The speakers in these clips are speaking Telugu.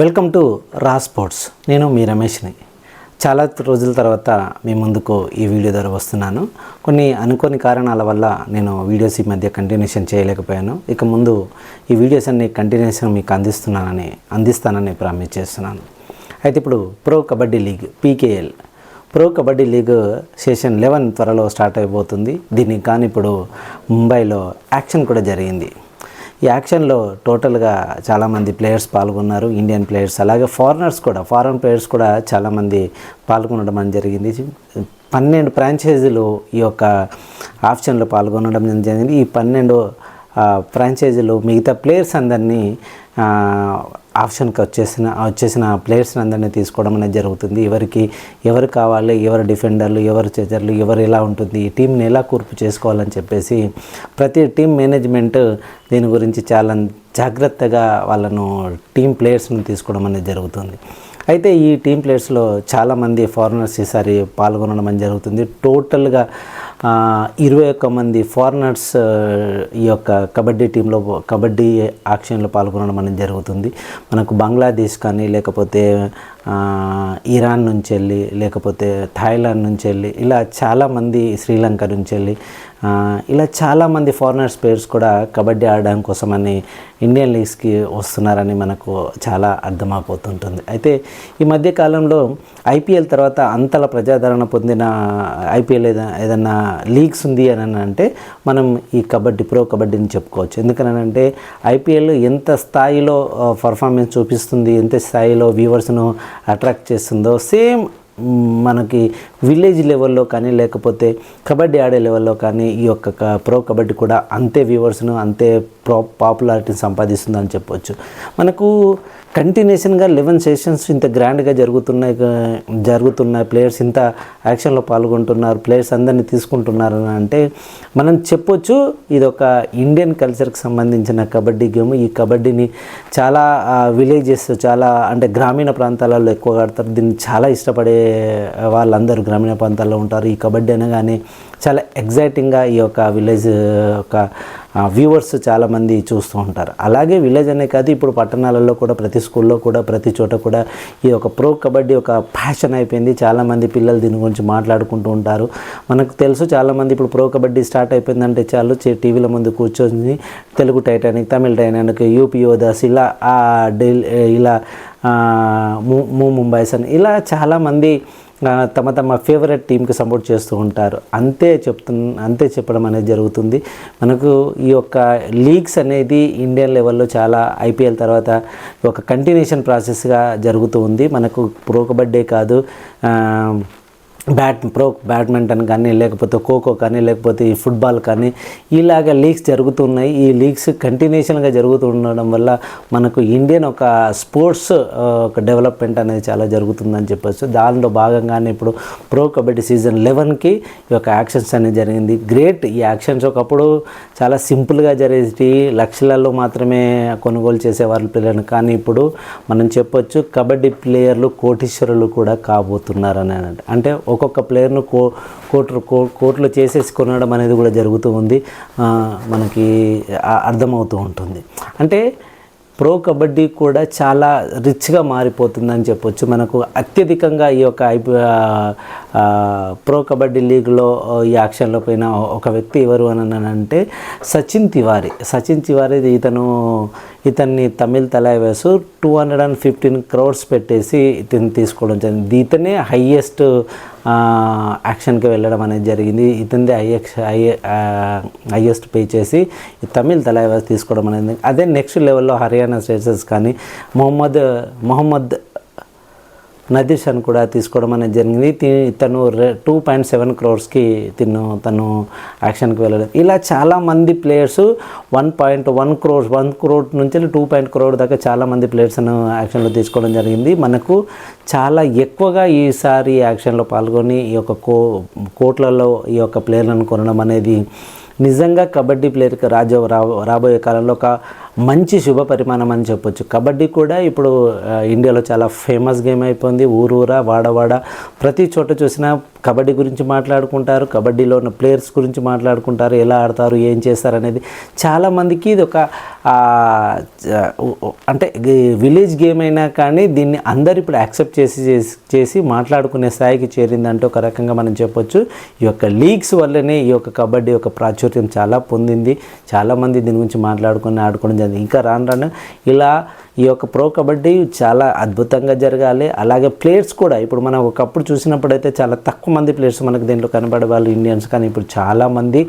వెల్కమ్ టు రా స్పోర్ట్స్. నేను మీ రమేష్ని. చాలా రోజుల తర్వాత మీ ముందుకు ఈ వీడియో ద్వారా వస్తున్నాను. కొన్ని అనుకోని కారణాల వల్ల నేను వీడియోస్ ఈ మధ్య కంటిన్యూషన్ చేయలేకపోయాను. ఇక ముందు ఈ వీడియోస్ అన్ని కంటిన్యూషన్ మీకు అందిస్తున్నానని అందిస్తానని ప్రామిస్ చేస్తున్నాను. అయితే ఇప్పుడు pro kabaddi league PKL. Pro kabaddi league session eleven త్వరలో స్టార్ట్ అయిపోతుంది. దీనికి కానీ ఇప్పుడు ముంబైలో యాక్షన్ కూడా జరిగింది. యాక్షన్లో టోటల్గా చాలామంది ప్లేయర్స్ పాల్గొన్నారు ఇండియన్ ప్లేయర్స్ అలాగే ఫారినర్స్ కూడా ఫారెన్ ప్లేయర్స్ కూడా చాలామంది పాల్గొనడం అని జరిగింది. పన్నెండు ఫ్రాంచైజీలు ఈ యొక్క ఆప్షన్లో పాల్గొనడం జరిగింది. ఈ పన్నెండు ఫ్రాంచైజీలు మిగతా ప్లేయర్స్ అందరినీ ఆప్షన్కి వచ్చేసిన వచ్చేసిన ప్లేయర్స్ని అందరినీ తీసుకోవడం అనేది జరుగుతుంది. ఎవరికి ఎవరు కావాలి ఎవరు డిఫెండర్లు ఎవరు చేజర్లు ఎవరు ఎలా ఉంటుంది ఈ టీంని ఎలా కూర్పు చేసుకోవాలని చెప్పేసి ప్రతి టీం మేనేజ్మెంట్ దీని గురించి చాలా జాగ్రత్తగా వాళ్ళను టీం ప్లేయర్స్ని తీసుకోవడం అనేది జరుగుతుంది. అయితే ఈ టీం ప్లేయర్స్లో చాలామంది ఫారినర్స్ ఈసారి పాల్గొనడం అని జరుగుతుంది. టోటల్గా ఇరవై ఒక్క మంది ఫారినర్స్ ఈ యొక్క కబడ్డీ టీంలో కబడ్డీ యాక్షన్లో పాల్గొనడం అనేది జరుగుతుంది. మనకు బంగ్లాదేశ్ కానీ లేకపోతే ఇరాన్ నుంచి వెళ్ళి లేకపోతే థాయిలాండ్ నుంచి వెళ్ళి ఇలా చాలామంది శ్రీలంక నుంచి వెళ్ళి ఇలా చాలామంది ఫారినర్స్ ప్లేయర్స్ కూడా కబడ్డీ ఆడడం కోసమని ఇండియన్ లీగ్స్కి వస్తున్నారని మనకు చాలా అర్థమైపోతుంటుంది అయితే ఈ మధ్య కాలంలో ఐపీఎల్ తర్వాత అంతలా ప్రజాదరణ పొందిన ఐపీఎల్ ఏదైనా లీగ్స్ ఉంది అని అంటే మనం ఈ కబడ్డీ ప్రో కబడ్డీని చెప్పుకోవచ్చు. ఎందుకనంటే ఐపీఎల్ ఎంత స్థాయిలో పర్ఫార్మెన్స్ చూపిస్తుంది ఎంత స్థాయిలో వ్యూవర్స్ను అట్రాక్ట్ చేస్తుందో సేమ్ మనకి విలేజ్ లెవెల్లో కానీ లేకపోతే కబడ్డీ ఆడే లెవెల్లో కానీ ఈ యొక్క ప్రో కబడ్డీ కూడా అంతే వ్యూవర్స్ను అంతే ప్రో పాపులారిటీని సంపాదిస్తుందని చెప్పొచ్చు. మనకు కంటిన్యూషన్గా లెవెన్ సెషన్స్ ఇంత గ్రాండ్గా జరుగుతున్నాయి జరుగుతున్నాయి. ప్లేయర్స్ ఇంత యాక్షన్లో పాల్గొంటున్నారు ప్లేయర్స్ అందరినీ తీసుకుంటున్నారు అని అంటే మనం చెప్పొచ్చు ఇది ఒక ఇండియన్ కల్చర్కి సంబంధించిన కబడ్డీ గేమ్. ఈ కబడ్డీని చాలా విలేజెస్ చాలా అంటే గ్రామీణ ప్రాంతాలలో ఎక్కువగా ఆడతారు. దీన్ని చాలా ఇష్టపడే వాళ్ళందరూ గ్రామీణ ప్రాంతాల్లో ఉంటారు. ఈ కబడ్డీ అనగానే చాలా ఎగ్జైటింగ్గా ఈ యొక్క విలేజ్ యొక్క వ్యూవర్స్ చాలామంది చూస్తూ ఉంటారు. అలాగే విలేజ్ అనే కాదు ఇప్పుడు పట్టణాలలో కూడా ప్రతి స్కూల్లో కూడా ప్రతి చోట కూడా ఈ యొక్క ప్రో కబడ్డీ ఒక ప్యాషన్ అయిపోయింది. చాలామంది పిల్లలు దీని గురించి మాట్లాడుకుంటూ ఉంటారు. మనకు తెలుసు చాలామంది ఇప్పుడు ప్రో కబడ్డీ స్టార్ట్ అయిపోయిందంటే చాలు టీవీల ముందు కూర్చొని Telugu Titanic Tamil Titanic UP Yoddhas ఇలా ఆ ఇలా ము ము ముంబైస్ అని ఇలా చాలామంది తమ తమ ఫేవరెట్ టీంకి సపోర్ట్ చేస్తూ ఉంటారు. అంతే చెప్తు అంతే చెప్పడం అనేది జరుగుతుంది. మనకు ఈ యొక్క లీగ్స్ అనేది ఇండియన్ లెవెల్లో చాలా ఐపీఎల్ తర్వాత ఒక కంటిన్యూషన్ ప్రాసెస్గా జరుగుతూ ఉంది. మనకు ప్రో కబడ్డీ కాదు బ్యాట్ ప్రో బ్యాడ్మింటన్ కానీ లేకపోతే ఖోఖో కానీ లేకపోతే ఈ ఫుట్బాల్ కానీ ఇలాగ లీగ్స్ జరుగుతున్నాయి. ఈ లీగ్స్ కంటిన్యూషన్గా జరుగుతూ ఉండడం వల్ల మనకు ఇండియన్ ఒక స్పోర్ట్స్ ఒక డెవలప్మెంట్ అనేది చాలా జరుగుతుందని చెప్పొచ్చు. దానిలో భాగంగానే ఇప్పుడు ప్రో కబడ్డీ సీజన్ లెవెన్కి ఈ యొక్క యాక్షన్స్ అనేది జరిగింది. గ్రేట్ ఈ యాక్షన్స్ ఒకప్పుడు చాలా సింపుల్గా జరిగేది లక్షలలో మాత్రమే కొనుగోలు చేసేవారు పిల్లలు. కానీ ఇప్పుడు మనం చెప్పొచ్చు కబడ్డీ ప్లేయర్లు కోటీశ్వరులు కూడా కాబోతున్నారని అని అంటే ఒక్కొక్క ప్లేయర్ను కో కోట్లు కో కోట్లు చేసేసి కొనడం అనేది కూడా జరుగుతూ ఉంది. మనకి అర్థమవుతూ ఉంటుంది. అంటే ప్రో కబడ్డీ కూడా చాలా రిచ్గా మారిపోతుందని చెప్పొచ్చు. మనకు అత్యధికంగా ఈ యొక్క ప్రో కబడ్డీ లీగ్లో ఈ యాక్షన్లో పోయిన ఒక వ్యక్తి ఎవరు అని అంటే సచిన్ తివారి. సచిన్ తివారి ఇతను ఇతన్ని Tamil Thalaivas two hundred and fifteen crores పెట్టేసి ఇతను తీసుకోవడం జరిగింది. ఇతనే హయ్యెస్ట్ యాక్షన్కి వెళ్ళడం అనేది జరిగింది. ఇతనిదే హైయెక్స్ హైయెస్ట్ పే చేసి తమిళ్ తలైవాస్ తీసుకోవడం అనేది. అదే నెక్స్ట్ లెవెల్లో హర్యానా స్టేటస్ కానీ మొహమ్మద్ మొహమ్మద్ నదీష్ కూడా తీసుకోవడం అనేది జరిగింది. తను టూ పాయింట్ సెవెన్ క్రోర్స్కి తిను తను యాక్షన్కి వెళ్ళడం ఇలా చాలామంది players one point one crores one crore నుంచి టూ పాయింట్ క్రోర్ దాకా చాలామంది ప్లేయర్స్ను యాక్షన్లో తీసుకోవడం జరిగింది. మనకు చాలా ఎక్కువగా ఈసారి యాక్షన్లో పాల్గొని ఈ యొక్క కో కోట్లలో ఈ యొక్క ప్లేయర్లను కొనడం అనేది నిజంగా కబడ్డీ ప్లేయర్కి రాజో రాబోయే కాలంలో ఒక మంచి శుభ పరిమాణం అని చెప్పొచ్చు. కబడ్డీ కూడా ఇప్పుడు ఇండియాలో చాలా ఫేమస్ గేమ్ అయిపోయింది. ఊరూరా వాడవాడ ప్రతి చోట చూసినా కబడ్డీ గురించి మాట్లాడుకుంటారు. కబడ్డీలో ఉన్న ప్లేయర్స్ గురించి మాట్లాడుకుంటారు. ఎలా ఆడతారు ఏం చేస్తారు అనేది చాలామందికి ఇది ఒక అంటే విలేజ్ గేమ్ అయినా కానీ దీన్ని అందరు ఇప్పుడు యాక్సెప్ట్ చేసి చేసి- చేసి మాట్లాడుకునే స్థాయికి చేరిందంటే ఒక రకంగా మనం చెప్పొచ్చు. ఈ యొక్క లీగ్స్ వల్లనే ఈ యొక్క కబడ్డీ యొక్క ప్రాచుర్యం చాలా పొందింది. చాలామంది దీని గురించి మాట్లాడుకుని ఆడుకోవడం జరిగింది. ఇంకా రాను రాను ఇలా ఈ యొక్క ప్రో కబడ్డీ చాలా అద్భుతంగా జరగాలి. అలాగే ప్లేయర్స్ కూడా ఇప్పుడు మనం ఒకప్పుడు చూసినప్పుడైతే చాలా తక్కువ మంది ప్లేయర్స్ మనకు దీంట్లో కనబడే వాళ్ళు ఇండియన్స్. కానీ ఇప్పుడు చాలామంది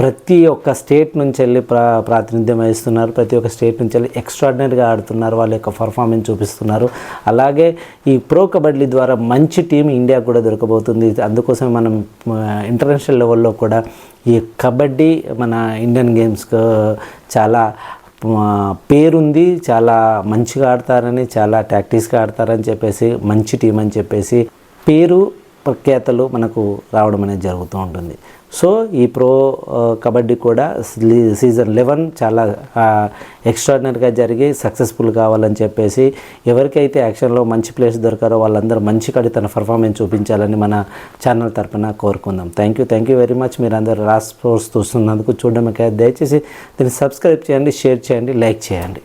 ప్రతి ఒక్క స్టేట్ నుంచి వెళ్ళి ప్రా ప్రాతినిధ్యం వహిస్తున్నారు. ప్రతి ఒక్క స్టేట్ నుంచి వెళ్ళి ఎక్స్ట్రాడినరీగా ఆడుతున్నారు. వాళ్ళ యొక్క పర్ఫార్మెన్స్ చూపిస్తున్నారు. అలాగే ఈ ప్రో కబడ్డీ ద్వారా మంచి టీం ఇండియా కూడా దొరకబోతుంది. అందుకోసం మనం ఇంటర్నేషనల్ లెవెల్లో కూడా ఈ కబడ్డీ మన ఇండియన్ గేమ్స్కు చాలా పేరుంది చాలా మంచిగా ఆడతారని చాలా టాక్టిక్స్గా ఆడతారని చెప్పేసి మంచి టీం అని చెప్పేసి పేరు ప్రఖ్యాతలు మనకు రావడం అనేది జరుగుతూ ఉంటుంది. సో ఈ ప్రో కబడ్డీ కూడా సీజన్ లెవెన్ చాలా ఎక్స్ట్రాడినరీగా జరిగి సక్సెస్ఫుల్ కావాలని చెప్పేసి ఎవరికైతే యాక్షన్లో మంచి ప్లేస్ దొరకారో వాళ్ళందరూ మంచి కడి తన పర్ఫార్మెన్స్ చూపించాలని మన ఛానల్ తరపున కోరుకుందాం. Thank you thank you very much. మీరు అందరూ రాస్ స్పోర్ట్స్ చూస్తున్నందుకు చూడడం దయచేసి దీన్ని సబ్స్క్రైబ్ చేయండి షేర్ చేయండి లైక్ చేయండి.